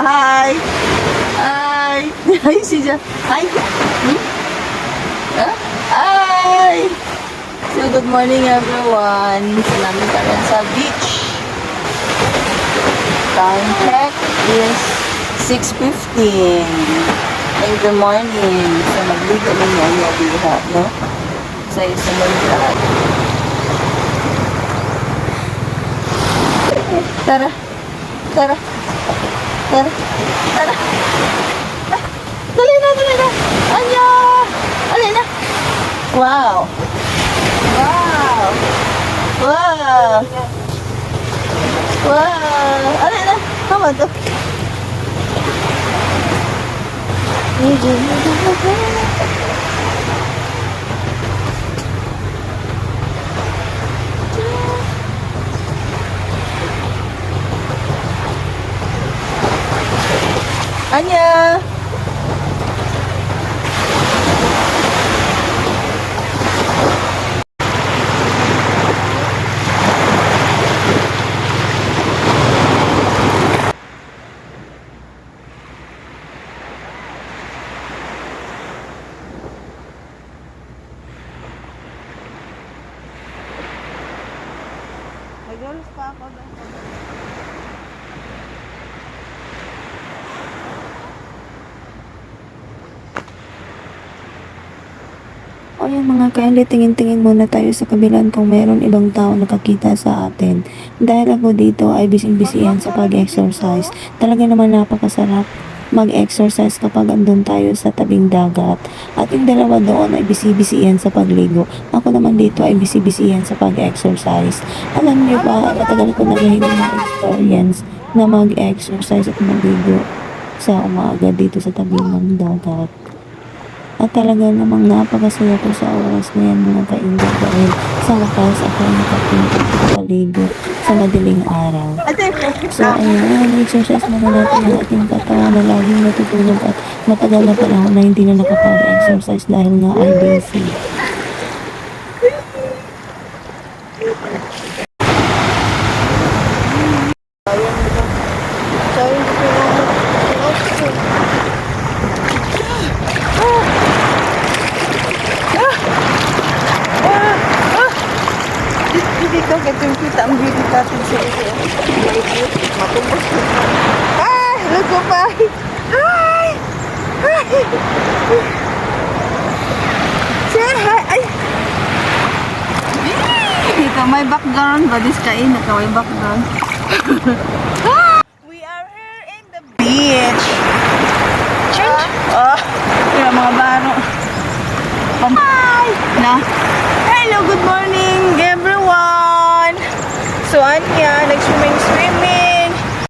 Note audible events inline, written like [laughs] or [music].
Ay! [laughs] Ay, si Ja. Ay! Hmm? Ay! So, good morning everyone. Salamin kami sa beach. Time check is 6.15 in the morning. So, magligo na niya yung biha, no? Sa isang maligad. Tara. Tara. Tara. Tara. Dali na, dali na. Anya! Dali na. Wow. Wow. Wow. Wow. Ano na? Tama to. Anya! Nag-oras pa ako O yung mga kaili, tingin-tingin muna tayo sa kabilan kung mayroon ibang tao nakakita sa atin. Dahil ako dito ay bising-bisihan sa pag-exercise. Talaga naman napakasarap mag-exercise kapag andun tayo sa tabing dagat. At yung dalawa doon ay bisibisihan sa pagligo. Ako naman dito ay bisibisihan sa pag-exercise. Alam niyo ba, matagal ko na rin na-experience na mag-exercise at magligo sa umaga dito sa tabing ng dagat. At talaga namang napakasaya ko sa oras na yan mga kaindag dahil sa wakas ako ay nakapunta sa paligo sa madaling araw. So ayun, exercise muna natin ang ating katawan na laging natutulog at matagal na panahon na hindi na nakapag-exercise dahil nga ay busy. sorry, hindi ko na Dito, gatong kita ang beauty natin sa ito. Matumbos ko. Ay, hello ko pa. Hi! Hi! Say hi! Ay! Dito, may background ba? This kain, naka may background. We are here in the beach. Change. Oh, yung mga baro. Hi! Na. Hello, good morning everyone. So, yan,